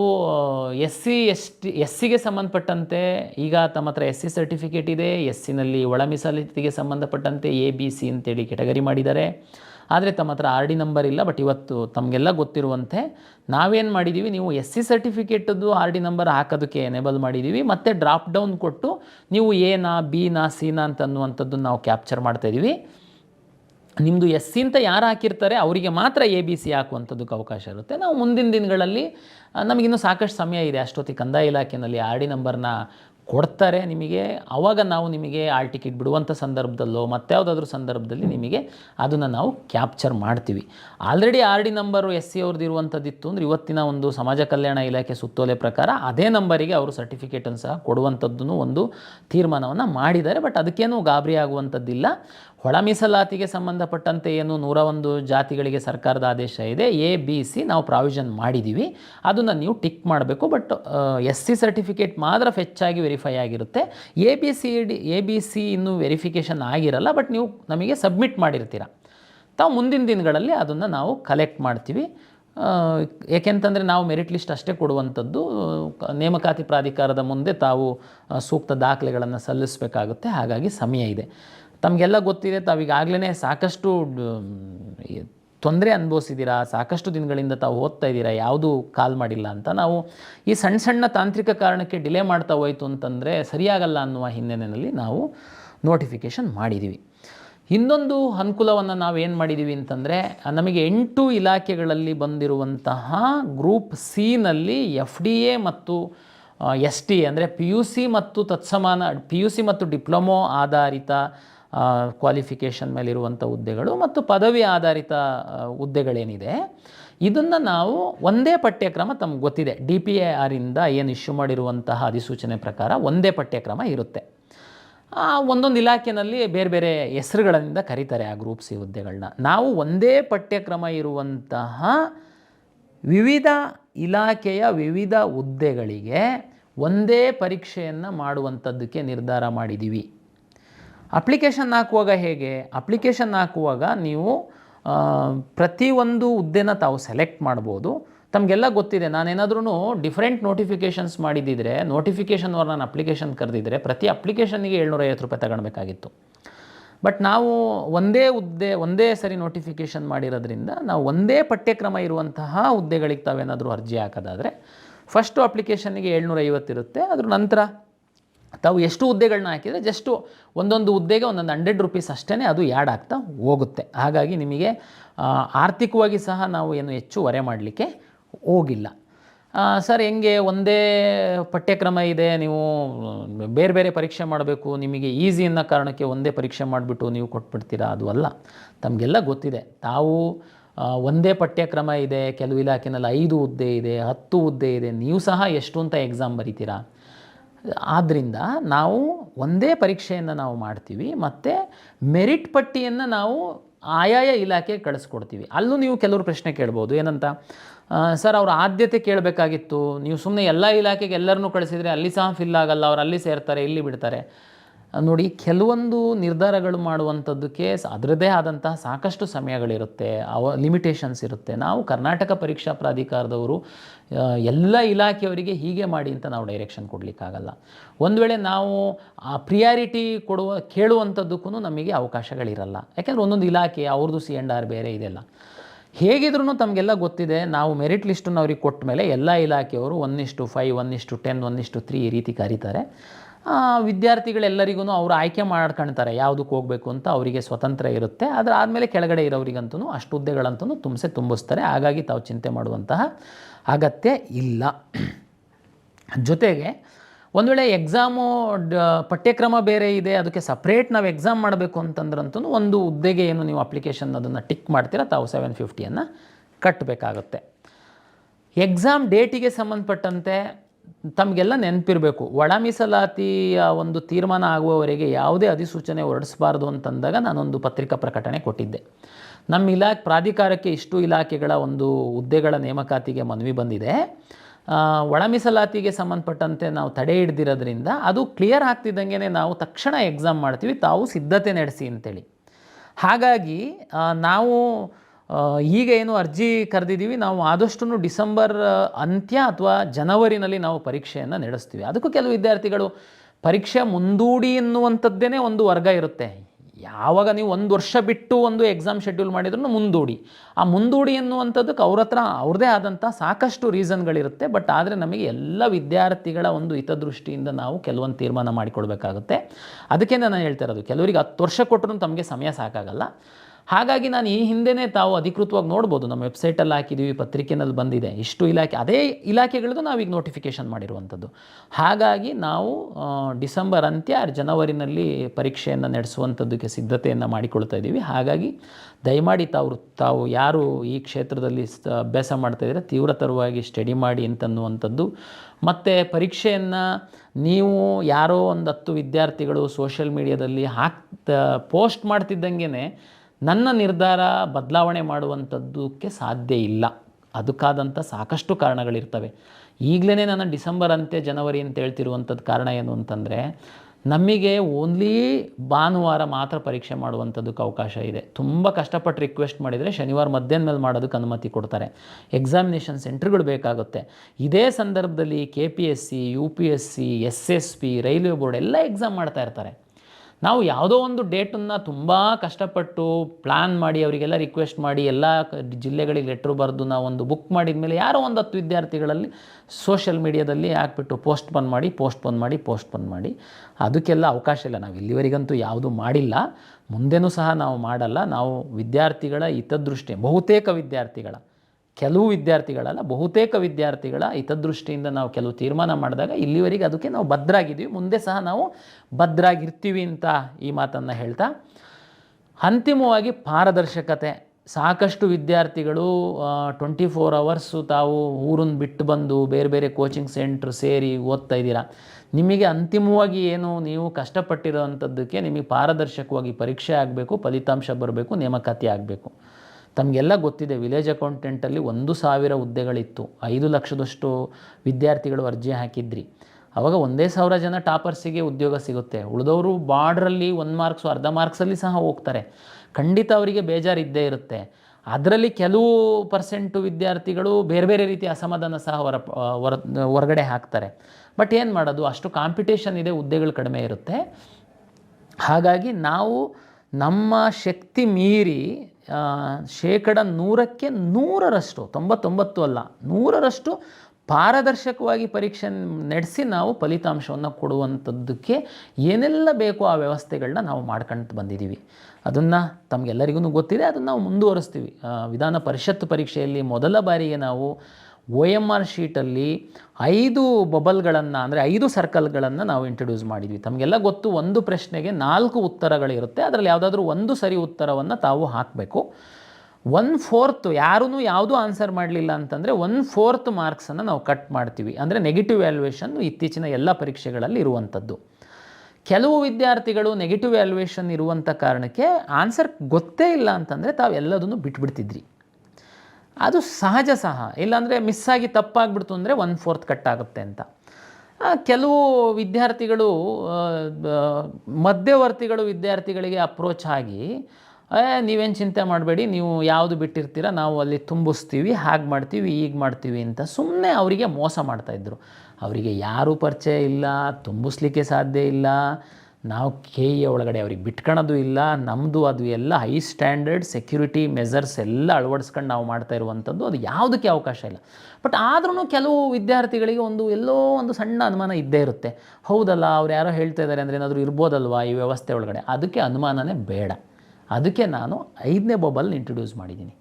S C S T S ಸಿಗೆ ಸಂಬಂಧಪಟ್ಟಂತೆ, ಈಗ ತಮ್ಮ ಹತ್ರ ಎಸ್ ಸಿ ಸರ್ಟಿಫಿಕೇಟ್ ಇದೆ ಎಸ್ ಸಿನಲ್ಲಿ ಒಳ ಮೀಸಲಾತಿಗೆ ಸಂಬಂಧಪಟ್ಟಂತೆ ಎ ಬಿ ಸಿ ಅಂತೇಳಿ ಕೆಟಗರಿ ಮಾಡಿದ್ದಾರೆ. ಆದರೆ ತಮ್ಮ ಹತ್ರ ಆರ್ ಡಿ ನಂಬರ್ ಇಲ್ಲ ಬಟ್ ಇವತ್ತು ತಮಗೆಲ್ಲ ಗೊತ್ತಿರುವಂತೆ ನಾವೇನು ಮಾಡಿದ್ದೀವಿ ನೀವು ಎಸ್ ಸಿ ಸರ್ಟಿಫಿಕೇಟದ್ದು ಆರ್ ಡಿ ನಂಬರ್ ಹಾಕೋದಕ್ಕೆ ಎನೇಬಲ್ ಮಾಡಿದ್ದೀವಿ ಮತ್ತು ಡ್ರಾಪ್ ಡೌನ್ ಕೊಟ್ಟು ನೀವು ಎನಾ ಬಿನಾ ಸಿನಾ ಅಂತ ಅನ್ನುವಂಥದ್ದು ನಾವು ಕ್ಯಾಪ್ಚರ್ ಮಾಡ್ತಾಯಿದ್ದೀವಿ ನಿಮ್ಮದು ಎಸ್ ಸಿ ಅಂತ ಯಾರು ಹಾಕಿರ್ತಾರೆ, ಅವರಿಗೆ ಮಾತ್ರ ಎ ಬಿ ಸಿ ಹಾಕುವಂಥದ್ದಕ್ಕೆ ಅವಕಾಶ ಇರುತ್ತೆ. ನಾವು ಮುಂದಿನ ದಿನಗಳಲ್ಲಿ ನಮಗಿನ್ನೂ ಸಾಕಷ್ಟು ಸಮಯ ಇದೆ. ಅಷ್ಟೊತ್ತಿಗೆ ಕಂದಾಯ ಇಲಾಖೆಯಲ್ಲಿ ಆರ್ ಡಿ ನಂಬರ್ನ ಕೊಡ್ತಾರೆ ನಿಮಗೆ. ಆವಾಗ ನಾವು ನಿಮಗೆ ಆಲ್ ಟಿಕೆಟ್ ಬಿಡುವಂಥ ಸಂದರ್ಭದಲ್ಲೋ ಮತ್ಯಾವುದಾದ್ರೂ ಸಂದರ್ಭದಲ್ಲಿ ನಿಮಗೆ ಅದನ್ನು ನಾವು ಕ್ಯಾಪ್ಚರ್ ಮಾಡ್ತೀವಿ. Already R D number S C ಅವ್ರದ್ದು ಇರುವಂಥದ್ದಿತ್ತು ಅಂದರೆ ಇವತ್ತಿನ ಒಂದು ಸಮಾಜ ಕಲ್ಯಾಣ ಇಲಾಖೆ ಸುತ್ತೋಲೆ ಪ್ರಕಾರ ಅದೇ ನಂಬರಿಗೆ ಅವರು ಸರ್ಟಿಫಿಕೇಟನ್ನು ಸಹ ಕೊಡುವಂಥದ್ದು ಒಂದು ತೀರ್ಮಾನವನ್ನು ಮಾಡಿದ್ದಾರೆ. ಬಟ್ ಅದಕ್ಕೇನು ಗಾಬರಿ ಆಗುವಂಥದ್ದಿಲ್ಲ. ಒಳ ಮೀಸಲಾತಿಗೆ ಸಂಬಂಧಪಟ್ಟಂತೆ ಏನು ನೂರ ಒಂದು ಜಾತಿಗಳಿಗೆ ಸರ್ಕಾರದ ಆದೇಶ ಇದೆ. ಎ, ಬಿ, ಸಿ ನಾವು ಪ್ರಾವಿಷನ್ ಮಾಡಿದ್ದೀವಿ ಅದನ್ನು ನೀವು ಟಿಕ್ ಮಾಡಬೇಕು. ಬಟ್ ಎಸ್ ಸಿ ಸರ್ಟಿಫಿಕೇಟ್ ಮಾತ್ರ ಹೆಚ್ಚಾಗಿ ವೆರಿಫೈ ಆಗಿರುತ್ತೆ. A, B, C, D, A, B, C ಇನ್ನೂ ವೆರಿಫಿಕೇಷನ್ ಆಗಿರಲ್ಲ. ಬಟ್, ನೀವು ನಮಗೆ ಸಬ್ಮಿಟ್ ಮಾಡಿರ್ತೀರ. ತಾವು ಮುಂದಿನ ದಿನಗಳಲ್ಲಿ ಅದನ್ನು ನಾವು ಕಲೆಕ್ಟ್ ಮಾಡ್ತೀವಿ. ಏಕೆಂತಂದರೆ ನಾವು ಮೆರಿಟ್ ಲಿಸ್ಟ್ ಅಷ್ಟೇ ಕೊಡುವಂಥದ್ದು. ನೇಮಕಾತಿ ಪ್ರಾಧಿಕಾರದ ಮುಂದೆ ತಾವು ಸೂಕ್ತ ದಾಖಲೆಗಳನ್ನು ಸಲ್ಲಿಸಬೇಕಾಗುತ್ತೆ. ಹಾಗಾಗಿ ಸಮಯ ಇದೆ. ತಮಗೆಲ್ಲ ಗೊತ್ತಿದೆ ತಾವೀಗಾಗಲೇ ಸಾಕಷ್ಟು ತೊಂದರೆ ಅನುಭವಿಸಿದ್ದೀರಾ ಸಾಕಷ್ಟು ದಿನಗಳಿಂದ ತಾವು ಓದ್ತಾ ಇದ್ದೀರಾ, ಯಾವುದೂ ಕಾಲ್ ಮಾಡಿಲ್ಲ ಅಂತ ನಾವು ಈ ಸಣ್ಣ ಸಣ್ಣ ತಾಂತ್ರಿಕ ಕಾರಣಕ್ಕೆ ಡಿಲೇ ಮಾಡ್ತಾ ಹೋಯಿತು ಅಂತಂದರೆ ಸರಿಯಾಗಲ್ಲ ಅನ್ನುವ ಹಿನ್ನೆಲೆಯಲ್ಲಿ ನಾವು ನೋಟಿಫಿಕೇಷನ್ ಮಾಡಿದ್ದೀವಿ ಇನ್ನೊಂದು ಅನುಕೂಲವನ್ನು ನಾವು ಏನು ಮಾಡಿದ್ದೀವಿ ಅಂತಂದರೆ, ನಮಗೆ ಎಂಟು ಇಲಾಖೆಗಳಲ್ಲಿ ಬಂದಿರುವಂತಹ ಗ್ರೂಪ್ ಸಿನಲ್ಲಿ ಎಫ್ ಡಿ ಎ ಮತ್ತು ಎಸ್ ಟಿ ಅಂದರೆ ಪಿ ಯು ಸಿ ಮತ್ತು ತತ್ಸಮಾನ, ಪಿ ಯು ಸಿ ಮತ್ತು ಡಿಪ್ಲೊಮೊ ಆಧಾರಿತ ಕ್ವಾಲಿಫಿಕೇಷನ್ ಮೇಲಿರುವಂಥ ಹುದ್ದೆಗಳು ಮತ್ತು ಪದವಿ ಆಧಾರಿತ ಹುದ್ದೆಗಳೇನಿದೆ. ಇದನ್ನು ನಾವು ಒಂದೇ ಪಠ್ಯಕ್ರಮ ತಮ್ಗೆ ಗೊತ್ತಿದೆ. ಡಿ ಪಿ ಎ ಆರಿಂದ ಏನು ಇಶ್ಯೂ ಮಾಡಿರುವಂತಹ ಅಧಿಸೂಚನೆ ಪ್ರಕಾರ ಒಂದೇ ಪಠ್ಯಕ್ರಮ ಇರುತ್ತೆ. ಒಂದೊಂದು ಇಲಾಖೆಯಲ್ಲಿ ಬೇರೆ ಬೇರೆ ಹೆಸರುಗಳಿಂದ ಕರೀತಾರೆ ಆ ಗ್ರೂಪ್ ಸಿ ಹುದ್ದೆಗಳನ್ನ ನಾವು ಒಂದೇ ಪಠ್ಯಕ್ರಮ ಇರುವಂತಹ ವಿವಿಧ ಇಲಾಖೆಯ ವಿವಿಧ ಹುದ್ದೆಗಳಿಗೆ ಒಂದೇ ಪರೀಕ್ಷೆಯನ್ನು ಮಾಡುವಂಥದ್ದಕ್ಕೆ ನಿರ್ಧಾರ ಮಾಡಿದ್ದೀವಿ ಅಪ್ಲಿಕೇಶನ್ ಹಾಕುವಾಗ ಹೇಗೆ? ಅಪ್ಲಿಕೇಶನ್ ಹಾಕುವಾಗ ನೀವು ಪ್ರತಿಯೊಂದು ಹುದ್ದೆನ ತಾವು ಸೆಲೆಕ್ಟ್ ಮಾಡ್ಬೋದು. ತಮಗೆಲ್ಲ ಗೊತ್ತಿದೆ ನಾನೇನಾದ್ರೂ ಡಿಫ್ರೆಂಟ್ ನೋಟಿಫಿಕೇಷನ್ಸ್ ಮಾಡಿದ್ದಿದ್ರೆ ನೋಟಿಫಿಕೇಷನ್ ಅವ್ರು ನಾನು ಅಪ್ಲಿಕೇಶನ್ ಕರೆದಿದ್ರೆ ಪ್ರತಿ ಅಪ್ಲಿಕೇಶನ್ನಿಗೆ ಏಳ್ನೂರೈವತ್ತು ರೂಪಾಯಿ ತಗೊಳ್ಬೇಕಾಗಿತ್ತು. ಬಟ್ ನಾವು ಒಂದೇ ಹುದ್ದೆ ಒಂದೇ ಸರಿ ನೋಟಿಫಿಕೇಷನ್ ಮಾಡಿರೋದ್ರಿಂದ ನಾವು ಒಂದೇ ಪಠ್ಯಕ್ರಮ ಇರುವಂತಹ ಹುದ್ದೆಗಳಿಗೆ ತಾವೇನಾದರೂ ಅರ್ಜಿ ಹಾಕೋದಾದರೆ ಫಸ್ಟು ಅಪ್ಲಿಕೇಶನ್ಗೆ ಏಳ್ನೂರೈವತ್ತು ಇರುತ್ತೆ, ಅದ್ರ ನಂತರ ತಾವು ಎಷ್ಟು ಹುದ್ದೆಗಳನ್ನ ಹಾಕಿದರೆ ಜಸ್ಟು ಒಂದೊಂದು ಹುದ್ದೆಗೆ ಒಂದೊಂದು ಹಂಡ್ರೆಡ್ ರುಪೀಸ್ ಅಷ್ಟೇ ಅದು ಆ್ಯಡ್ ಆಗ್ತಾ ಹೋಗುತ್ತೆ. ಹಾಗಾಗಿ ನಿಮಗೆ ಆರ್ಥಿಕವಾಗಿ ಸಹ ನಾವು ಏನು ಹೆಚ್ಚು ಹೊರೆ ಮಾಡಲಿಕ್ಕೆ ಹೋಗಿಲ್ಲ. ಸರ್ ಹೆಂಗೆ ಒಂದೇ ಪಠ್ಯಕ್ರಮ ಇದೆ, ನೀವು ಬೇರೆ ಬೇರೆ ಪರೀಕ್ಷೆ ಮಾಡಬೇಕು, ನಿಮಗೆ ಈಸಿ ಅನ್ನೋ ಕಾರಣಕ್ಕೆ ಒಂದೇ ಪರೀಕ್ಷೆ ಮಾಡಿಬಿಟ್ಟು ನೀವು ಕೊಟ್ಬಿಡ್ತೀರಾ? ಅದು ಅಲ್ಲ. ತಮಗೆಲ್ಲ ಗೊತ್ತಿದೆ. ತಾವು ಒಂದೇ ಪಠ್ಯಕ್ರಮ ಇದೆ, ಕೆಲವು ಇಲಾಖೆನಲ್ಲಿ ಐದು ಹುದ್ದೆ ಇದೆ, ಹತ್ತು ಹುದ್ದೆ ಇದೆ, ನೀವು ಸಹ ಎಷ್ಟು ಅಂತ ಎಕ್ಸಾಮ್ ಬರೀತೀರಾ? ಆದ್ದರಿಂದ ನಾವು ಒಂದೇ ಪರೀಕ್ಷೆಯನ್ನು ನಾವು ಮಾಡ್ತೀವಿ, ಮತ್ತು ಮೆರಿಟ್ ಪಟ್ಟಿಯನ್ನು ನಾವು ಆಯಾಯ ಇಲಾಖೆಗೆ ಕಳಿಸ್ಕೊಡ್ತೀವಿ. ಅಲ್ಲೂ ನೀವು ಕೆಲವರು ಪ್ರಶ್ನೆ ಕೇಳ್ಬೋದು, ಏನಂತ ಸರ್, ಅವ್ರ ಆದ್ಯತೆ ಕೇಳಬೇಕಾಗಿತ್ತು, ನೀವು ಸುಮ್ಮನೆ ಎಲ್ಲ ಇಲಾಖೆಗೆ ಎಲ್ಲರನ್ನೂ ಕಳಿಸಿದರೆ ಅಲ್ಲಿ ಸಹ ಫಿಲ್ ಆಗಲ್ಲ, ಅವ್ರು ಅಲ್ಲಿ ಸೇರ್ತಾರೆ, ಇಲ್ಲಿ ಬಿಡ್ತಾರೆ. ನೋಡಿ, ಕೆಲವೊಂದು ನಿರ್ಧಾರಗಳು ಮಾಡುವಂಥದ್ದಕ್ಕೆ ಅದರದ್ದೇ ಆದಂತಹ ಸಾಕಷ್ಟು ಸಮಯಗಳಿರುತ್ತೆ. ಅವ ಲಿಮಿಟೇಷನ್ಸ್ ಇರುತ್ತೆ. ನಾವು ಕರ್ನಾಟಕ ಪರೀಕ್ಷಾ ಪ್ರಾಧಿಕಾರದವರು ಎಲ್ಲ ಇಲಾಖೆಯವರಿಗೆ ಹೀಗೆ ಮಾಡಿ ಅಂತ ನಾವು ಡೈರೆಕ್ಷನ್ ಕೊಡಲಿಕ್ಕಾಗಲ್ಲ. ಒಂದು ವೇಳೆ ನಾವು ಆ ಪ್ರಿಯಾರಿಟಿ ಕೊಡುವ, ಕೇಳುವಂಥದ್ದಕ್ಕೂ ನಮಗೆ ಅವಕಾಶಗಳಿರಲ್ಲ. ಯಾಕೆಂದರೆ ಒಂದೊಂದು ಇಲಾಖೆ, ಅವ್ರದ್ದು ಸಿ ಎಂಡ್ ಆರ್ ಬೇರೆ ಇದೆಲ್ಲ ಹೇಗಿದ್ರೂ ತಮಗೆಲ್ಲ ಗೊತ್ತಿದೆ, ನಾವು ಮೆರಿಟ್ ಲಿಸ್ಟನ್ನು ಅವ್ರಿಗೆ ಕೊಟ್ಟ ಮೇಲೆ ಎಲ್ಲ ಇಲಾಖೆಯವರು ಒನ್ ಇಷ್ಟು ಫೈವ್ ಒನ್ ಇಷ್ಟು ಟೆನ್ ಒನ್ ಇಷ್ಟು ತ್ರೀ ಈ ರೀತಿ ಕರೀತಾರೆ. ವಿದ್ಯಾರ್ಥಿಗಳೆಲ್ಲರಿಗೂ ಅವರು ಆಯ್ಕೆ ಮಾಡ್ಕೊಳ್ತಾರೆ ಯಾವುದಕ್ಕೆ ಹೋಗಬೇಕು ಅಂತ ಅವರಿಗೆ ಸ್ವತಂತ್ರ ಇರುತ್ತೆ. ಅದರ ಆದಮೇಲೆ ಕೆಳಗಡೆ ಇರೋರಿಗಂತೂ ಅಷ್ಟು ಹುದ್ದೆಗಳಂತೂ ತುಂಬಸೆ ತುಂಬಿಸ್ತಾರೆ. ಹಾಗಾಗಿ ತಾವು ಚಿಂತೆ ಮಾಡುವಂತಹ ಅಗತ್ಯ ಇಲ್ಲ. ಜೊತೆಗೆ ಒಂದು ವೇಳೆ ಎಕ್ಸಾಮು ಪಠ್ಯಕ್ರಮ ಬೇರೆ ಇದೆ, ಅದಕ್ಕೆ ಸಪ್ರೇಟ್ ನಾವು ಎಕ್ಸಾಮ್ ಮಾಡಬೇಕು ಅಂತಂದ್ರಂತೂ ಒಂದು ಹುದ್ದೆಗೆ ಏನು ನೀವು ಅಪ್ಲಿಕೇಶನ್ ಅದನ್ನು ಟಿಕ್ ಮಾಡ್ತೀರಾ, ತಾವು ಸೆವೆನ್ ಫಿಫ್ಟಿಯನ್ನು ಕಟ್ಟಬೇಕಾಗುತ್ತೆ ಎಕ್ಸಾಮ್ ಡೇಟಿಗೆ ಸಂಬಂಧಪಟ್ಟಂತೆ ತಮಗೆಲ್ಲ ನೆನಪಿರಬೇಕು. ಒಳ ಮೀಸಲಾತಿಯ ಒಂದು ತೀರ್ಮಾನ ಆಗುವವರೆಗೆ ಯಾವುದೇ ಅಧಿಸೂಚನೆ ಹೊರಡಿಸಬಾರ್ದು ಅಂತಂದಾಗ ನಾನೊಂದು ಪತ್ರಿಕಾ ಪ್ರಕಟಣೆ ಕೊಟ್ಟಿದ್ದೆ. ನಮ್ಮ ಇಲಾಖೆ, ಪ್ರಾಧಿಕಾರಕ್ಕೆ ಇಷ್ಟು ಇಲಾಖೆಗಳ ಒಂದು ಹುದ್ದೆಗಳ ನೇಮಕಾತಿಗೆ ಮನವಿ ಬಂದಿದೆ. ಒಳ ಮೀಸಲಾತಿಗೆ ಸಂಬಂಧಪಟ್ಟಂತೆ ನಾವು ತಡೆ ಹಿಡ್ದಿರೋದ್ರಿಂದ ಅದು ಕ್ಲಿಯರ್ ಆಗ್ತಿದ್ದಂಗೆ ನಾವು ತಕ್ಷಣ ಎಕ್ಸಾಮ್ ಮಾಡ್ತೀವಿ, ತಾವು ಸಿದ್ಧತೆ ನಡೆಸಿ ಅಂತೇಳಿ. ಹಾಗಾಗಿ ನಾವು ಈಗ ಏನು ಅರ್ಜಿ ಕರೆದಿದ್ದೀವಿ, ನಾವು ಆದಷ್ಟು ಡಿಸೆಂಬರ್ ಅಂತ್ಯ ಅಥವಾ ಜನವರಿನಲ್ಲಿ ನಾವು ಪರೀಕ್ಷೆಯನ್ನು ನಡೆಸ್ತೀವಿ. ಅದಕ್ಕೂ ಕೆಲವು ವಿದ್ಯಾರ್ಥಿಗಳು ಪರೀಕ್ಷೆ ಮುಂದೂಡಿ ಎನ್ನುವಂಥದ್ದೇ ಒಂದು ವರ್ಗ ಇರುತ್ತೆ. ಯಾವಾಗ ನೀವು ಒಂದು ವರ್ಷ ಬಿಟ್ಟು ಒಂದು ಎಕ್ಸಾಮ್ ಶೆಡ್ಯೂಲ್ ಮಾಡಿದ್ರು ಮುಂದೂಡಿ. ಆ ಮುಂದೂಡಿ ಎನ್ನುವಂಥದ್ದಕ್ಕೆ ಅವ್ರ ಹತ್ರ ಅವ್ರದ್ದೇ ಆದಂಥ ಸಾಕಷ್ಟು ರೀಸನ್ಗಳಿರುತ್ತೆ ಬಟ್ ಆದರೆ ನಮಗೆ ಎಲ್ಲ ವಿದ್ಯಾರ್ಥಿಗಳ ಒಂದು ಹಿತದೃಷ್ಟಿಯಿಂದ ನಾವು ಕೆಲವೊಂದು ತೀರ್ಮಾನ ಮಾಡಿಕೊಡ್ಬೇಕಾಗುತ್ತೆ. ಅದಕ್ಕೆ ನಾನು ಹೇಳ್ತಾ ಇರೋದು, ಕೆಲವರಿಗೆ ಹತ್ತು ವರ್ಷ ಕೊಟ್ಟರು ತಮಗೆ ಸಮಯ ಸಾಕಾಗಲ್ಲ. ಹಾಗಾಗಿ ನಾನು ಈ ಹಿಂದೆನೇ ತಾವು ಅಧಿಕೃತವಾಗಿ ನೋಡ್ಬೋದು. ನಮ್ಮ ವೆಬ್ಸೈಟಲ್ಲಿ ಹಾಕಿದ್ದೀವಿ ಪತ್ರಿಕೆನಲ್ಲಿ ಬಂದಿದೆ. ಇಷ್ಟು ಇಲಾಖೆ, ಅದೇ ಇಲಾಖೆಗಳದ್ದು ನಾವೀಗ ನೋಟಿಫಿಕೇಷನ್ ಮಾಡಿರುವಂಥದ್ದು. ಹಾಗಾಗಿ ನಾವು ಡಿಸೆಂಬರ್ ಅಂತ್ಯ ಜನವರಿನಲ್ಲಿ ಪರೀಕ್ಷೆಯನ್ನು ನಡೆಸುವಂಥದ್ದಕ್ಕೆ ಸಿದ್ಧತೆಯನ್ನು ಮಾಡಿಕೊಳ್ತಾ ಇದ್ದೀವಿ. ಹಾಗಾಗಿ ದಯಮಾಡಿ ತಾವು ತಾವು ಯಾರು ಈ ಕ್ಷೇತ್ರದಲ್ಲಿ ಅಭ್ಯಾಸ ಮಾಡ್ತಾ ಇದ್ದೀರಾ ತೀವ್ರತರವಾಗಿ ಸ್ಟಡಿ ಮಾಡಿ ಅಂತನ್ನುವಂಥದ್ದು ಮತ್ತು ಪರೀಕ್ಷೆಯನ್ನು ನೀವು ಯಾರೋ ಒಂದು ಹತ್ತು ವಿದ್ಯಾರ್ಥಿಗಳು ಸೋಷಿಯಲ್ ಮೀಡಿಯಾದಲ್ಲಿ ಹಾಕ್ತಾ ಪೋಸ್ಟ್ ಮಾಡ್ತಿದ್ದಂಗೆ ನನ್ನ ನಿರ್ಧಾರ ಬದಲಾವಣೆ ಮಾಡುವಂಥದ್ದಕ್ಕೆ ಸಾಧ್ಯ ಇಲ್ಲ. ಅದಕ್ಕಾದಂಥ ಸಾಕಷ್ಟು ಕಾರಣಗಳಿರ್ತವೆ. ಈಗಲೇ ನಾನು ಡಿಸೆಂಬರ್ ಅಂತೆ ಜನವರಿ ಅಂತ ಹೇಳ್ತಿರುವಂಥದ್ದು ಕಾರಣ ಏನು ಅಂತಂದರೆ, ನಮಗೆ ಓನ್ಲಿ ಭಾನುವಾರ ಮಾತ್ರ ಪರೀಕ್ಷೆ ಮಾಡುವಂಥದ್ದಕ್ಕೆ ಅವಕಾಶ ಇದೆ. ತುಂಬ ಕಷ್ಟಪಟ್ಟು ರಿಕ್ವೆಸ್ಟ್ ಮಾಡಿದರೆ ಶನಿವಾರ ಮಧ್ಯಾಹ್ನ ಮೇಲೆ ಮಾಡೋದಕ್ಕೆ ಅನುಮತಿ ಕೊಡ್ತಾರೆ. ಎಕ್ಸಾಮಿನೇಷನ್ ಸೆಂಟ್ರ್ಗಳು ಬೇಕಾಗುತ್ತೆ. ಇದೇ ಸಂದರ್ಭದಲ್ಲಿ K P S C U P S C S S P railway board ಎಲ್ಲ ಎಕ್ಸಾಮ್ ಮಾಡ್ತಾ ಇರ್ತಾರೆ. ನಾವು ಯಾವುದೋ ಒಂದು ಡೇಟನ್ನು ತುಂಬ ಕಷ್ಟಪಟ್ಟು ಪ್ಲ್ಯಾನ್ ಮಾಡಿ, ಅವರಿಗೆಲ್ಲ ರಿಕ್ವೆಸ್ಟ್ ಮಾಡಿ, ಎಲ್ಲ ಜಿಲ್ಲೆಗಳಿಗೆ ಲೆಟ್ರ್ ಬರೆದು ನಾವು ಒಂದು ಬುಕ್ ಮಾಡಿದ ಮೇಲೆ ಯಾರೋ ಒಂದು ಹತ್ತು ವಿದ್ಯಾರ್ಥಿಗಳಲ್ಲಿ ಸೋಷಿಯಲ್ ಮೀಡಿಯಾದಲ್ಲಿ ಹಾಕ್ಬಿಟ್ಟು ಪೋಸ್ಟ್ ಬಂದ್ ಮಾಡಿ ಪೋಸ್ಟ್ ಬಂದ್ ಮಾಡಿ ಪೋಸ್ಟ್ ಬಂದ್ ಮಾಡಿ. ಅದಕ್ಕೆಲ್ಲ ಅವಕಾಶ ಇಲ್ಲ. ನಾವು ಇಲ್ಲಿವರೆಗಂತೂ ಯಾವುದೂ ಮಾಡಿಲ್ಲ. ಮುಂದೆನೂ ಸಹ ನಾವು ಮಾಡಲ್ಲ. ನಾವು ವಿದ್ಯಾರ್ಥಿಗಳ ಹಿತದೃಷ್ಟಿ, ಬಹುತೇಕ ವಿದ್ಯಾರ್ಥಿಗಳ ಕೆಲವು ವಿದ್ಯಾರ್ಥಿಗಳಲ್ಲ, ಬಹುತೇಕ ವಿದ್ಯಾರ್ಥಿಗಳ ಹಿತದೃಷ್ಟಿಯಿಂದ ನಾವು ಕೆಲವು ತೀರ್ಮಾನ ಮಾಡಿದಾಗ ಇಲ್ಲಿವರೆಗೆ ಅದಕ್ಕೆ ನಾವು ಭದ್ರಾಗಿದ್ದೀವಿ. ಮುಂದೆ ಸಹ ನಾವು ಭದ್ರಾಗಿರ್ತೀವಿ ಅಂತ ಈ ಮಾತನ್ನು ಹೇಳ್ತಾ, ಅಂತಿಮವಾಗಿ ಪಾರದರ್ಶಕತೆ. ಸಾಕಷ್ಟು ವಿದ್ಯಾರ್ಥಿಗಳು ಟ್ವೆಂಟಿ ಫೋರ್ ಅವರ್ಸು ತಾವು ಊರನ್ನು ಬಿಟ್ಟು ಬಂದು ಬೇರೆ ಬೇರೆ ಕೋಚಿಂಗ್ ಸೆಂಟ್ರ್ ಸೇರಿ ಓದ್ತಾ ಇದ್ದೀರಾ? ನಿಮಗೆ ಅಂತಿಮವಾಗಿ ಏನು ನೀವು ಕಷ್ಟಪಟ್ಟಿರೋ ಅಂಥದ್ದಕ್ಕೆ ನಿಮಗೆ ಪಾರದರ್ಶಕವಾಗಿ ಪರೀಕ್ಷೆ ಆಗಬೇಕು, ಫಲಿತಾಂಶ ಬರಬೇಕು, ನೇಮಕಾತಿ ಆಗಬೇಕು. ತಮಗೆಲ್ಲ ಗೊತ್ತಿದೆ ವಿಲೇಜ್ ಅಕೌಂಟೆಂಟಲ್ಲಿ ಒಂದು ಸಾವಿರ ಹುದ್ದೆಗಳಿತ್ತು. ಐದು ಲಕ್ಷದಷ್ಟು ವಿದ್ಯಾರ್ಥಿಗಳು ಅರ್ಜಿ ಹಾಕಿದ್ರಿ. ಅವಾಗ ಒಂದೇ ಸಾವಿರ ಜನ ಟಾಪರ್ಸಿಗೆ ಉದ್ಯೋಗ ಸಿಗುತ್ತೆ. ಉಳಿದವರು ಬಾರ್ಡ್ರಲ್ಲಿ ಒಂದು ಮಾರ್ಕ್ಸು, ಅರ್ಧ ಮಾರ್ಕ್ಸಲ್ಲಿ ಸಹ ಹೋಗ್ತಾರೆ. ಖಂಡಿತ ಅವರಿಗೆ ಬೇಜಾರು ಇದ್ದೇ ಇರುತ್ತೆ. ಅದರಲ್ಲಿ ಕೆಲವು ಪರ್ಸೆಂಟು ವಿದ್ಯಾರ್ಥಿಗಳು ಬೇರೆ ಬೇರೆ ರೀತಿಯ ಅಸಮಾಧಾನ ಸಹ ಹೊರ ಹೊರ, ಹೊರಗಡೆ ಹಾಕ್ತಾರೆ. ಬಟ್ ಏನು ಮಾಡೋದು? ಅಷ್ಟು ಕಾಂಪಿಟೇಷನ್ ಇದೆ, ಹುದ್ದೆಗಳು ಕಡಿಮೆ ಇರುತ್ತೆ. ಹಾಗಾಗಿ ನಾವು ನಮ್ಮ ಶಕ್ತಿ ಮೀರಿ ಶೇಕಡ ನೂರಕ್ಕೆ ನೂರರಷ್ಟು, ತೊಂಬತ್ತೊಂಬತ್ತು ಅಲ್ಲ, ನೂರರಷ್ಟು ಪಾರದರ್ಶಕವಾಗಿ ಪರೀಕ್ಷೆ ನಡೆಸಿ ನಾವು ಫಲಿತಾಂಶವನ್ನು ಕೊಡುವಂಥದ್ದಕ್ಕೆ ಏನೆಲ್ಲ ಬೇಕೋ ಆ ವ್ಯವಸ್ಥೆಗಳನ್ನ ನಾವು ಮಾಡ್ಕೊಂಡು ಬಂದಿದ್ದೀವಿ. ಅದನ್ನು ತಮಗೆಲ್ಲರಿಗೂ ಗೊತ್ತಿದೆ, ಅದನ್ನು ನಾವು ಮುಂದುವರಿಸ್ತೀವಿ. ವಿಧಾನ ಪರಿಷತ್ ಪರೀಕ್ಷೆಯಲ್ಲಿ ಮೊದಲ ಬಾರಿಗೆ ನಾವು ಒ ಎಂ ಆರ್ ಶೀಟಲ್ಲಿ ಐದು ಬಬಲ್ಗಳನ್ನು, ಅಂದರೆ ಐದು ಸರ್ಕಲ್ಗಳನ್ನು ನಾವು ಇಂಟ್ರೊಡ್ಯೂಸ್ ಮಾಡಿದ್ವಿ. ತಮಗೆಲ್ಲ ಗೊತ್ತು, ಒಂದು ಪ್ರಶ್ನೆಗೆ ನಾಲ್ಕು ಉತ್ತರಗಳಿರುತ್ತೆ. ಅದರಲ್ಲಿ ಯಾವುದಾದ್ರೂ ಒಂದು ಸರಿ ಉತ್ತರವನ್ನು ತಾವು ಹಾಕಬೇಕು. ಒನ್ ಫೋರ್ತ್ ಯಾರೂ ಯಾವುದೂ ಆನ್ಸರ್ ಮಾಡಲಿಲ್ಲ ಅಂತಂದರೆ ಒನ್ ಫೋರ್ತ್ ಮಾರ್ಕ್ಸನ್ನು ನಾವು ಕಟ್ ಮಾಡ್ತೀವಿ. ಅಂದರೆ ನೆಗೆಟಿವ್ ವ್ಯಾಲ್ಯೂಯೇಷನ್ ಇತ್ತೀಚಿನ ಎಲ್ಲ ಪರೀಕ್ಷೆಗಳಲ್ಲಿ ಇರುವಂಥದ್ದು. ಕೆಲವು ವಿದ್ಯಾರ್ಥಿಗಳು ನೆಗೆಟಿವ್ ವ್ಯಾಲ್ಯೂಯೇಷನ್ ಇರುವಂಥ ಕಾರಣಕ್ಕೆ ಆನ್ಸರ್ ಗೊತ್ತೇ ಇಲ್ಲ ಅಂತಂದರೆ ತಾವು ಎಲ್ಲದನ್ನು ಬಿಟ್ಬಿಡ್ತಿದ್ರಿ. ಅದು ಸಹಜ ಸಹ. ಇಲ್ಲಾಂದರೆ ಮಿಸ್ ಆಗಿ ತಪ್ಪಾಗ್ಬಿಡ್ತು ಅಂದರೆ ಒನ್ ಫೋರ್ತ್ ಕಟ್ ಆಗುತ್ತೆ ಅಂತ. ಕೆಲವು ವಿದ್ಯಾರ್ಥಿಗಳು ಮಧ್ಯವರ್ತಿಗಳು ವಿದ್ಯಾರ್ಥಿಗಳಿಗೆ ಅಪ್ರೋಚ್ ಆಗಿ "ಏ, ನೀವೇನು ಚಿಂತೆ ಮಾಡಬೇಡಿ ನೀವು ಯಾವುದು ಬಿಟ್ಟಿರ್ತೀರ ನಾವು ಅಲ್ಲಿ ತುಂಬಿಸ್ತೀವಿ ಹಾಗೆ ಮಾಡ್ತೀವಿ ಈಗ ಮಾಡ್ತೀವಿ ಅಂತ ಸುಮ್ಮನೆ ಅವರಿಗೆ ಮೋಸ ಮಾಡ್ತಾಯಿದ್ರು ಅವರಿಗೆ ಯಾರೂ ಪರಿಚಯ ಇಲ್ಲ ತುಂಬಿಸ್ಲಿಕ್ಕೆ ಸಾಧ್ಯ ಇಲ್ಲ. ನಾವು ಕೆ ಇ ಒಳಗಡೆ ಅವ್ರಿಗೆ ಬಿಟ್ಕೊಳ್ಳೋದು ಇಲ್ಲ ನಮ್ಮದು ಅದು ಎಲ್ಲ ಹೈ ಸ್ಟ್ಯಾಂಡರ್ಡ್ ಸೆಕ್ಯೂರಿಟಿ ಮೆಸರ್ಸ್ ಎಲ್ಲ ಅಳವಡಿಸ್ಕೊಂಡು ನಾವು ಮಾಡ್ತಾ ಇರುವಂಥದ್ದು ಅದು ಯಾವುದಕ್ಕೆ ಅವಕಾಶ ಇಲ್ಲ. ಬಟ್ ಆದ್ರೂ ಕೆಲವು ವಿದ್ಯಾರ್ಥಿಗಳಿಗೆ ಒಂದು ಎಲ್ಲೋ ಒಂದು ಸಣ್ಣ ಅನುಮಾನ ಇದ್ದೇ ಇರುತ್ತೆ. ಹೌದಲ್ಲ, ಅವ್ರು ಯಾರೋ ಹೇಳ್ತಾ ಇದ್ದಾರೆ ಅಂದರೆ ಏನಾದರೂ ಇರ್ಬೋದಲ್ವಾ ಈ ವ್ಯವಸ್ಥೆ ಒಳಗಡೆ? ಅದಕ್ಕೆ ಅನುಮಾನನೇ ಬೇಡ. ಅದಕ್ಕೆ ನಾನು ಐದನೇ ಬಬಲ್ನ ಇಂಟ್ರೊಡ್ಯೂಸ್ ಮಾಡಿದ್ದೀನಿ.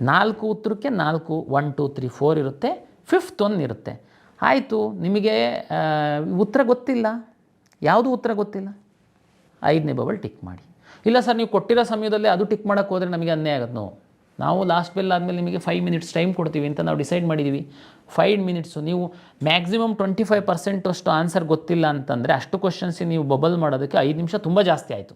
ನಾಲ್ಕು ಉತ್ತರಕ್ಕೆ ನಾಲ್ಕು ಒನ್ ಟು ತ್ರೀ ಫೋರ್ ಇರುತ್ತೆ ಫಿಫ್ತ್ ಒನ್ ಇರುತ್ತೆ. ಆಯಿತು, ನಿಮಗೆ ಉತ್ತರ ಗೊತ್ತಿಲ್ಲ. ಯಾವುದು ಉತ್ತರ ಗೊತ್ತಿಲ್ಲ? ಐದನೇ ಬಬಲ್ ಟಿಕ್ ಮಾಡಿ. ಇಲ್ಲ ಸರ್, ನೀವು ಕೊಟ್ಟಿರೋ ಸಮಯದಲ್ಲಿ ಅದು ಟಿಕ್ ಮಾಡೋಕ್ಕೆ ಹೋದರೆ ನಮಗೆ ಅನ್ಯಾಯ ಆಗುತ್ತೆ. ನಾವು ನಾವು ಲಾಸ್ಟ್ ಬೆಲ್ ಆದಮೇಲೆ ನಿಮಗೆ ಫೈವ್ ಮಿನಿಟ್ಸ್ ಟೈಮ್ ಕೊಡ್ತೀವಿ ಅಂತ ನಾವು ಡಿಸೈಡ್ ಮಾಡಿದ್ದೀವಿ ಫೈವ್ ಮಿನಿಟ್ಸು ನೀವು ಮ್ಯಾಕ್ಸಿಮಮ್ ಟ್ವೆಂಟಿ ಫೈವ್ ಪರ್ಸೆಂಟ್ ಅಷ್ಟು ಆನ್ಸರ್ ಗೊತ್ತಿಲ್ಲ ಅಂತಂದರೆ ಅಷ್ಟು ಕ್ವಶನ್ಸಿಗೆ ನೀವು ಬಬಲ್ ಮಾಡೋದಕ್ಕೆ ಐದು ನಿಮಿಷ ತುಂಬ ಜಾಸ್ತಿ ಆಯಿತು.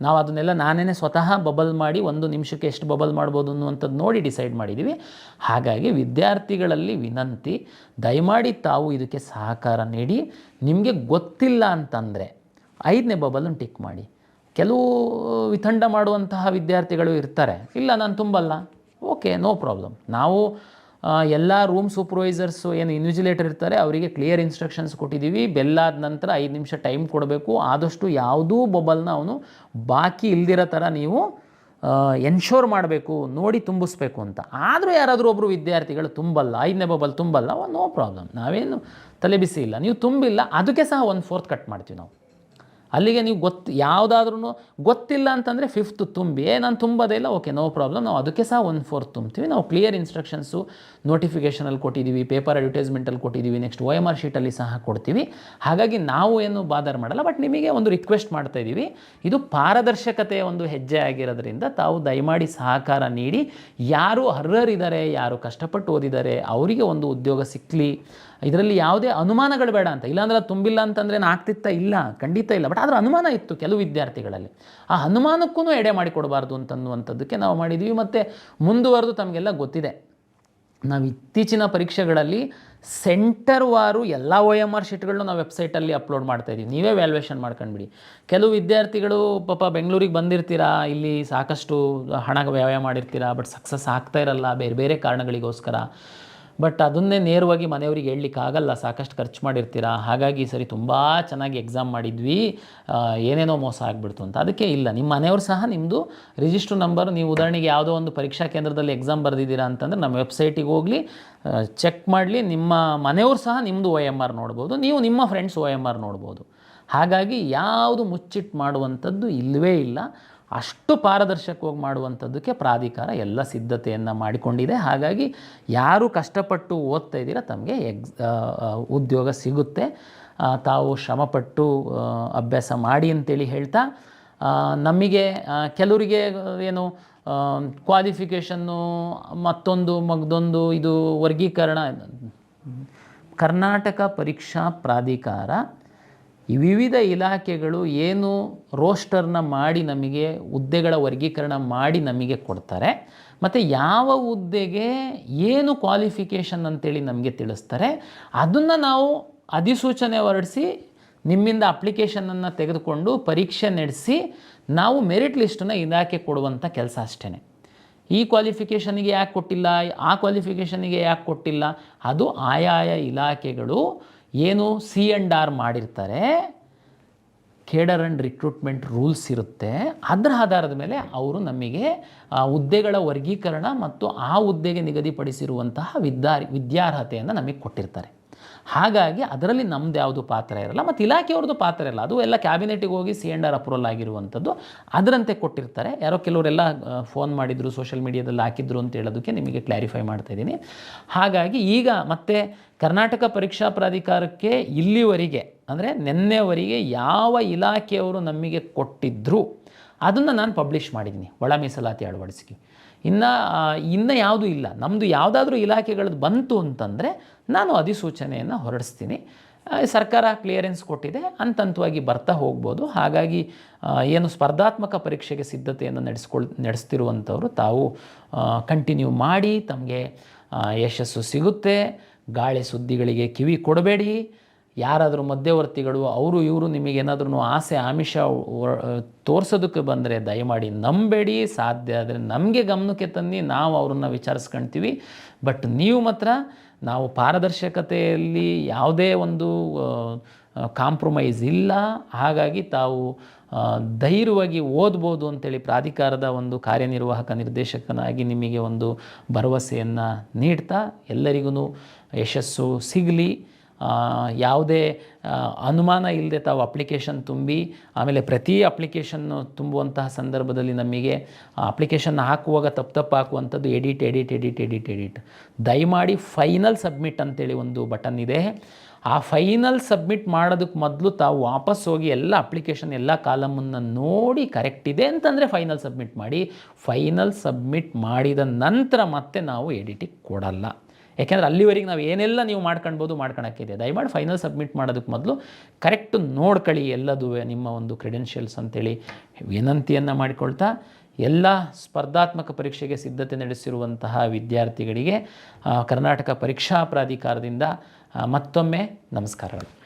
ನಾವು ಅದನ್ನೆಲ್ಲ ನಾನೇ ಸ್ವತಃ ಬಬಲ್ ಮಾಡಿ ಒಂದು ನಿಮಿಷಕ್ಕೆ ಎಷ್ಟು ಬಬಲ್ ಮಾಡ್ಬೋದು ಅನ್ನುವಂಥದ್ದು ನೋಡಿ ಡಿಸೈಡ್ ಮಾಡಿದ್ದೀವಿ ಹಾಗಾಗಿ ವಿದ್ಯಾರ್ಥಿಗಳಲ್ಲಿ ವಿನಂತಿ, ದಯಮಾಡಿ ತಾವು ಇದಕ್ಕೆ ಸಹಕಾರ ನೀಡಿ. ನಿಮಗೆ ಗೊತ್ತಿಲ್ಲ ಅಂತಂದರೆ ಐದನೇ ಬಬಲನ್ನು ಟಿಕ್ ಮಾಡಿ. ಕೆಲವು ವಿತಂಡ ಮಾಡುವಂತಹ ವಿದ್ಯಾರ್ಥಿಗಳು ಇರ್ತಾರೆ. ಇಲ್ಲ, ನಾನು ತುಂಬಲ್ಲ. Okay, no problem. ನಾವು ಎಲ್ಲ ರೂಮ್ ಸೂಪರ್ವೈಸರ್ಸು ಏನು ಇನ್ವಿಜಿಲೇಟರ್ ಇರ್ತಾರೆ, ಅವರಿಗೆ ಕ್ಲಿಯರ್ ಇನ್ಸ್ಟ್ರಕ್ಷನ್ಸ್ ಕೊಟ್ಟಿದ್ದೀವಿ ಬೆಲ್ಲಾದ ನಂತರ ಐದು ನಿಮಿಷ ಟೈಮ್ ಕೊಡಬೇಕು. ಆದಷ್ಟು ಯಾವುದೂ ಬಬಲ್ನ ಅವನು ಬಾಕಿ ಇಲ್ದಿರೋ ಥರ ನೀವು ಎನ್ಶೋರ್ ಮಾಡಬೇಕು, ನೋಡಿ ತುಂಬಿಸ್ಬೇಕು ಅಂತ. ಆದರೂ ಯಾರಾದರೂ ಒಬ್ಬರು ವಿದ್ಯಾರ್ಥಿಗಳು ತುಂಬಲ್ಲ, ಐದನೇ ಬಬಲ್ ತುಂಬಲ್ಲ ನೋ ಪ್ರಾಬ್ಲಮ್ ನಾವೇನು ತಲೆ ಬಿಸಿ ಇಲ್ಲ. ನೀವು ತುಂಬಿಲ್ಲ, ಅದಕ್ಕೆ ಸಹ ಒಂದು ಫೋರ್ತ್ ಕಟ್ ಮಾಡ್ತೀವಿ ನಾವು. ಅಲ್ಲಿಗೆ ನೀವು ಗೊತ್ತು ಯಾವುದಾದ್ರೂ ಗೊತ್ತಿಲ್ಲ ಅಂತಂದರೆ ಫಿಫ್ತ್ ತುಂಬಿ ನಾನು ತುಂಬೋದೇ ಇಲ್ಲ. ಓಕೆ ನೋ ಪ್ರಾಬ್ಲಮ್ ನಾವು ಅದಕ್ಕೆ ಸಹ ಒನ್ ಫೋರ್ತ್ ತುಂಬ್ತೀವಿ. ನಾವು ಕ್ಲಿಯರ್ ಇನ್ಸ್ಟ್ರಕ್ಷನ್ಸು ನೋಟಿಫಿಕೇಷನಲ್ಲಿ ಕೊಟ್ಟಿದ್ದೀವಿ ಪೇಪರ್ ಅಡ್ವರ್ಟೈಸ್ಮೆಂಟಲ್ಲಿ ಕೊಟ್ಟಿದ್ದೀವಿ ನೆಕ್ಸ್ಟ್ ಒ ಎಂ ಆರ್ ಶೀಟಲ್ಲಿ ಸಹ ಕೊಡ್ತೀವಿ. ಹಾಗಾಗಿ ನಾವು ಏನು ಬಾದರ್ ಮಾಡಲ್ಲ ಬಟ್ ನಿಮಗೆ ಒಂದು ರಿಕ್ವೆಸ್ಟ್ ಮಾಡ್ತಾ ಇದ್ದೀವಿ ಇದು ಪಾರದರ್ಶಕತೆಯ ಒಂದು ಹೆಜ್ಜೆ ಆಗಿರೋದ್ರಿಂದ ತಾವು ದಯಮಾಡಿ ಸಹಕಾರ ನೀಡಿ. ಯಾರು ಅರ್ಹರಿದ್ದಾರೆ ಯಾರು ಕಷ್ಟಪಟ್ಟು ಓದಿದ್ದಾರೆ ಅವರಿಗೆ ಒಂದು ಉದ್ಯೋಗ ಸಿಕ್ಕಲಿ ಇದರಲ್ಲಿ ಯಾವುದೇ ಅನುಮಾನಗಳು ಬೇಡ ಅಂತ. ಇಲ್ಲಾಂದ್ರೆ ತುಂಬಿಲ್ಲ ಅಂತಂದ್ರೆ ಏನು ಆಗ್ತಿತ್ತ? ಇಲ್ಲ, ಖಂಡಿತ ಇಲ್ಲ. ಬಟ್ ಆದ್ರೆ ಅನುಮಾನ ಇತ್ತು ಕೆಲವು ವಿದ್ಯಾರ್ಥಿಗಳಲ್ಲಿ. ಆ ಅನುಮಾನಕ್ಕೂ ಎಡೆ ಮಾಡಿಕೊಡಬಾರ್ದು ಅಂತನ್ನುವಂಥದ್ದಕ್ಕೆ ನಾವು ಮಾಡಿದ್ದೀವಿ ಮತ್ತು ಮುಂದುವರೆದು ತಮಗೆಲ್ಲ ಗೊತ್ತಿದೆ. ನಾವು ಇತ್ತೀಚಿನ ಪರೀಕ್ಷೆಗಳಲ್ಲಿ ಸೆಂಟರ್ ವಾರು ಎಲ್ಲ ಒ ಎಂ ಆರ್ ಶೀಟ್ಗಳನ್ನೂ ನಾವು ವೆಬ್ಸೈಟಲ್ಲಿ ಅಪ್ಲೋಡ್ ಮಾಡ್ತಾಯಿದ್ದೀವಿ ನೀವೇ ವ್ಯಾಲ್ಯೂಯೇಷನ್ ಮಾಡ್ಕೊಂಡ್ಬಿಡಿ. ಕೆಲವು ವಿದ್ಯಾರ್ಥಿಗಳು ಪಾಪ ಬೆಂಗಳೂರಿಗೆ ಬಂದಿರ್ತೀರಾ, ಇಲ್ಲಿ ಸಾಕಷ್ಟು ಹಣ ವ್ಯಯ ಮಾಡಿರ್ತೀರಾ, ಬಟ್ ಸಕ್ಸಸ್ ಆಗ್ತಾ ಇರಲ್ಲ, ಬೇರೆ ಬೇರೆ ಕಾರಣಗಳಿಗೋಸ್ಕರ. ಬಟ್ ಅದನ್ನೇ ನೇರವಾಗಿ ಮನೆಯವ್ರಿಗೆ ಹೇಳಲಿಕ್ಕಾಗಲ್ಲ ಸಾಕಷ್ಟು ಖರ್ಚು ಮಾಡಿರ್ತೀರಾ? ಹಾಗಾಗಿ ಸರಿ ತುಂಬ ಚೆನ್ನಾಗಿ ಎಕ್ಸಾಮ್ ಮಾಡಿದ್ವಿ. ಏನೇನೋ ಮೋಸ ಆಗಿಬಿಡ್ತು ಅಂತ. ಅದಕ್ಕೆ ಇಲ್ಲ ನಿಮ್ಮ ಮನೆಯವರು ಸಹ ನಿಮ್ಮದು ರಿಜಿಸ್ಟ್ರ್ ನಂಬರ್ ನೀವು ಉದಾಹರಣೆಗೆ ಯಾವುದೋ ಒಂದು ಪರೀಕ್ಷಾ ಕೇಂದ್ರದಲ್ಲಿ ಎಕ್ಸಾಮ್ ಬರೆದಿದ್ದೀರಾ ಅಂತಂದರೆ ನಮ್ಮ ವೆಬ್ಸೈಟಿಗೆ ಹೋಗಲಿ ಚೆಕ್ ಮಾಡಲಿ. ನಿಮ್ಮ ಮನೆಯವರು ಸಹ ನಿಮ್ಮದು ಒ ಎಂ ಆರ್ ನೋಡ್ಬೋದು. ನೀವು ನಿಮ್ಮ ಫ್ರೆಂಡ್ಸ್ ಒ ಎಂ ಆರ್ ನೋಡ್ಬೋದು. ಹಾಗಾಗಿ ಯಾವುದು ಮುಚ್ಚಿಟ್ಟು ಮಾಡುವಂಥದ್ದು ಇಲ್ಲವೇ ಇಲ್ಲ. ಅಷ್ಟು ಪಾರದರ್ಶಕವಾಗಿ ಮಾಡುವಂಥದ್ದಕ್ಕೆ ಪ್ರಾಧಿಕಾರ ಎಲ್ಲ ಸಿದ್ಧತೆಯನ್ನು ಮಾಡಿಕೊಂಡಿದೆ. ಹಾಗಾಗಿ ಯಾರು ಕಷ್ಟಪಟ್ಟು ಓದ್ತಾ ಇದ್ದೀರಾ ತಮಗೆ ಎಕ್ಸ್ ಉದ್ಯೋಗ ಸಿಗುತ್ತೆ. ತಾವು ಶ್ರಮಪಟ್ಟು ಅಭ್ಯಾಸ ಮಾಡಿ ಅಂತೇಳಿ ಹೇಳ್ತಾ ನಮಗೆ ಕೆಲವರಿಗೆ ಏನು ಕ್ವಾಲಿಫಿಕೇಷನ್ನು ಮತ್ತೊಂದು, ಮಗದೊಂದು, ಇದು ವರ್ಗೀಕರಣ, ಕರ್ನಾಟಕ ಪರೀಕ್ಷಾ ಪ್ರಾಧಿಕಾರ ಈ ವಿವಿಧ ಇಲಾಖೆಗಳು ಏನು ರೋಸ್ಟರ್ನ ಮಾಡಿ ನಮಗೆ, ಹುದ್ದೆಗಳ ವರ್ಗೀಕರಣ ಮಾಡಿ ನಮಗೆ ಕೊಡ್ತಾರೆ, ಮತ್ತು ಯಾವ ಹುದ್ದೆಗೆ ಏನು ಕ್ವಾಲಿಫಿಕೇಷನ್ ಅಂತೇಳಿ ನಮಗೆ ತಿಳಿಸ್ತಾರೆ, ಅದನ್ನು ನಾವು ಅಧಿಸೂಚನೆ ಹೊರಡಿಸಿ, ನಿಮ್ಮಿಂದ ಅಪ್ಲಿಕೇಶನನ್ನು ತೆಗೆದುಕೊಂಡು ಪರೀಕ್ಷೆ ನಡೆಸಿ, ನಾವು ಮೆರಿಟ್ ಲಿಸ್ಟನ್ನು ಇಲಾಖೆ ಕೊಡುವಂಥ ಕೆಲಸ ಅಷ್ಟೇ ಈ ಕ್ವಾಲಿಫಿಕೇಷನಿಗೆ ಯಾಕೆ ಕೊಟ್ಟಿಲ್ಲ? ಆ ಕ್ವಾಲಿಫಿಕೇಷನಿಗೆ ಯಾಕೆ ಕೊಟ್ಟಿಲ್ಲ? ಅದು ಆಯಾಯ ಇಲಾಖೆಗಳು ಏನು ಸಿ ಆ್ಯಂಡ್ ಆರ್ ಮಾಡಿರ್ತಾರೆ, ಕೇಡರ್ ಆ್ಯಂಡ್ ರಿಕ್ರೂಟ್ಮೆಂಟ್ ರೂಲ್ಸ್ ಇರುತ್ತೆ. ಅದರ ಆಧಾರದ ಮೇಲೆ ಅವರು ನಮಗೆ ಹುದ್ದೆಗಳ ವರ್ಗೀಕರಣ ಮತ್ತು ಆ ಹುದ್ದೆಗೆ ನಿಗದಿಪಡಿಸಿರುವಂತಹ ವಿದ್ಯಾರ್, ವಿದ್ಯಾರ್ಹತೆಯನ್ನು ನಮಗೆ ಕೊಟ್ಟಿರ್ತಾರೆ. ಹಾಗಾಗಿ ಅದರಲ್ಲಿ ನಮ್ದು ಯಾವುದು ಪಾತ್ರ ಇರಲ್ಲ, ಮತ್ತು ಇಲಾಖೆಯವ್ರದ್ದು ಪಾತ್ರ ಇರಲ್ಲ. ಅದು ಎಲ್ಲ ಕ್ಯಾಬಿನೆಟಿಗೆ ಹೋಗಿ ಸಿ ಎಂಡ್ ಆರ್ ಅಪ್ರೂವಲ್ ಆಗಿರುವಂಥದ್ದು. ಅದರಂತೆ ಕೊಟ್ಟಿರ್ತಾರೆ. ಯಾರೋ ಕೆಲವರೆಲ್ಲ ಫೋನ್ ಮಾಡಿದರು ಸೋಷಿಯಲ್ ಮೀಡಿಯಾದಲ್ಲಿ ಹಾಕಿದ್ರು ಅಂತ ಹೇಳೋದಕ್ಕೆ ನಿಮಗೆ ಕ್ಲಾರಿಫೈ ಮಾಡ್ತಾ ಇದ್ದೀನಿ. ಹಾಗಾಗಿ ಈಗ ಮತ್ತೆ ಕರ್ನಾಟಕ ಪರೀಕ್ಷಾ ಪ್ರಾಧಿಕಾರಕ್ಕೆ ಇಲ್ಲಿವರೆಗೆ, ಅಂದರೆ ನಿನ್ನೆವರೆಗೆ ಯಾವ ಇಲಾಖೆಯವರು ನಮಗೆ ಕೊಟ್ಟಿದ್ದರು ಅದನ್ನು ನಾನು ಪಬ್ಲಿಷ್ ಮಾಡಿದ್ದೀನಿ. ಒಳ ಮೀಸಲಾತಿ ಅಳವಡಿಸಿಕೆ ಇನ್ನು ಇನ್ನು ಯಾವುದೂ ಇಲ್ಲ. ನಮ್ಮದು ಯಾವುದಾದ್ರೂ ಇಲಾಖೆಗಳದ್ದು ಬಂತು ಅಂತಂದರೆ ನಾನು ಅಧಿಸೂಚನೆಯನ್ನು ಹೊರಡಿಸ್ತೀನಿ. ಸರ್ಕಾರ ಕ್ಲಿಯರೆನ್ಸ್ ಕೊಟ್ಟಿದೆ ಹಂತ ಹಂತವಾಗಿ ಬರ್ತಾ ಹೋಗ್ಬೋದು. ಹಾಗಾಗಿ ಏನು ಸ್ಪರ್ಧಾತ್ಮಕ ಪರೀಕ್ಷೆಗೆ ಸಿದ್ಧತೆಯನ್ನು ನಡೆಸ್ಕೊಳ್, ನಡೆಸ್ತಿರುವಂಥವ್ರು ತಾವು ಕಂಟಿನ್ಯೂ ಮಾಡಿ ತಮಗೆ ಯಶಸ್ಸು ಸಿಗುತ್ತೆ. ಗಾಳಿ ಸುದ್ದಿಗಳಿಗೆ ಕಿವಿ ಕೊಡಬೇಡಿ. ಯಾರಾದರೂ ಮಧ್ಯವರ್ತಿಗಳು, ಅವರು ಇವರು ನಿಮಗೇನಾದ್ರೂ ಆಸೆ, ಆಮಿಷ ತೋರಿಸೋದಕ್ಕೆ ಬಂದರೆ ದಯಮಾಡಿ ನಂಬೇಡಿ. ಸಾಧ್ಯ ಆದರೆ ನಮಗೆ ಗಮನಕ್ಕೆ ತನ್ನಿ, ನಾವು ಅವ್ರನ್ನ ವಿಚಾರಿಸ್ಕೊಳ್ತೀವಿ ಬಟ್ ನೀವು ಮಾತ್ರ ನಾವು ಪಾರದರ್ಶಕತೆಯಲ್ಲಿ ಯಾವುದೇ ಒಂದು ಕಾಂಪ್ರಮೈಸ್ ಇಲ್ಲ. ಹಾಗಾಗಿ ತಾವು ಧೈರ್ಯವಾಗಿ ಓದ್ಬೋದು ಅಂತೇಳಿ ಪ್ರಾಧಿಕಾರದ ಒಂದು ಕಾರ್ಯನಿರ್ವಾಹಕ ನಿರ್ದೇಶಕನಾಗಿ ನಿಮಗೆ ಒಂದು ಭರವಸೆಯನ್ನು ನೀಡ್ತಾ ಎಲ್ಲರಿಗೂ ಯಶಸ್ಸು ಸಿಗಲಿ. ಯಾವುದೇ ಅನುಮಾನ ಇಲ್ಲದೆ ತಾವು ಅಪ್ಲಿಕೇಶನ್ ತುಂಬಿ, ಆಮೇಲೆ ಪ್ರತಿ ಅಪ್ಲಿಕೇಶನ್ನು ತುಂಬುವಂತಹ ಸಂದರ್ಭದಲ್ಲಿ ನಮಗೆ ಅಪ್ಲಿಕೇಶನ್ ಹಾಕುವಾಗ ತಪ್ಪು ತಪ್ಪು ಹಾಕುವಂಥದ್ದು edit edit edit edit edit. ದಯಮಾಡಿ ಫೈನಲ್ ಸಬ್ಮಿಟ್ ಅಂತೇಳಿ ಒಂದು ಬಟನ್ ಇದೆ. ಆ ಫೈನಲ್ ಸಬ್ಮಿಟ್ ಮಾಡೋದಕ್ಕೆ ಮೊದಲು ತಾವು ವಾಪಸ್ ಹೋಗಿ ಎಲ್ಲ ಅಪ್ಲಿಕೇಶನ್, ಎಲ್ಲ ಕಾಲಮನ್ನು ನೋಡಿ ಕರೆಕ್ಟ್ ಇದೆ ಅಂತಂದರೆ ಫೈನಲ್ ಸಬ್ಮಿಟ್ ಮಾಡಿ. ಫೈನಲ್ ಸಬ್ಮಿಟ್ ಮಾಡಿದ ನಂತರ ಮತ್ತೆ ನಾವು ಎಡಿಟಿಗೆ ಕೊಡಲ್ಲ. ಯಾಕೆಂದರೆ ಅಲ್ಲಿವರೆಗೆ ನಾವು ಏನೆಲ್ಲ ನೀವು ಮಾಡ್ಕೊಳ್ಬೋದು ಮಾಡ್ಕೊಳಕ್ಕಿದೆ ದಯಮಾಡಿ ಫೈನಲ್ ಸಬ್ಮಿಟ್ ಮಾಡೋದಕ್ಕೆ ಮೊದಲು ಕರೆಕ್ಟ್ ನೋಡ್ಕೊಳ್ಳಿ ಎಲ್ಲದೂ ನಿಮ್ಮ ಒಂದು ಕ್ರೆಡೆನ್ಷಿಯಲ್ಸ್ ಅಂತೇಳಿ ವಿನಂತಿಯನ್ನು ಮಾಡಿಕೊಳ್ತಾ ಎಲ್ಲ ಸ್ಪರ್ಧಾತ್ಮಕ ಪರೀಕ್ಷೆಗೆ ಸಿದ್ಧತೆ ನಡೆಸಿರುವಂತಹ ವಿದ್ಯಾರ್ಥಿಗಳಿಗೆ ಕರ್ನಾಟಕ ಪರೀಕ್ಷಾ ಪ್ರಾಧಿಕಾರದಿಂದ ಮತ್ತೊಮ್ಮೆ ನಮಸ್ಕಾರಗಳು.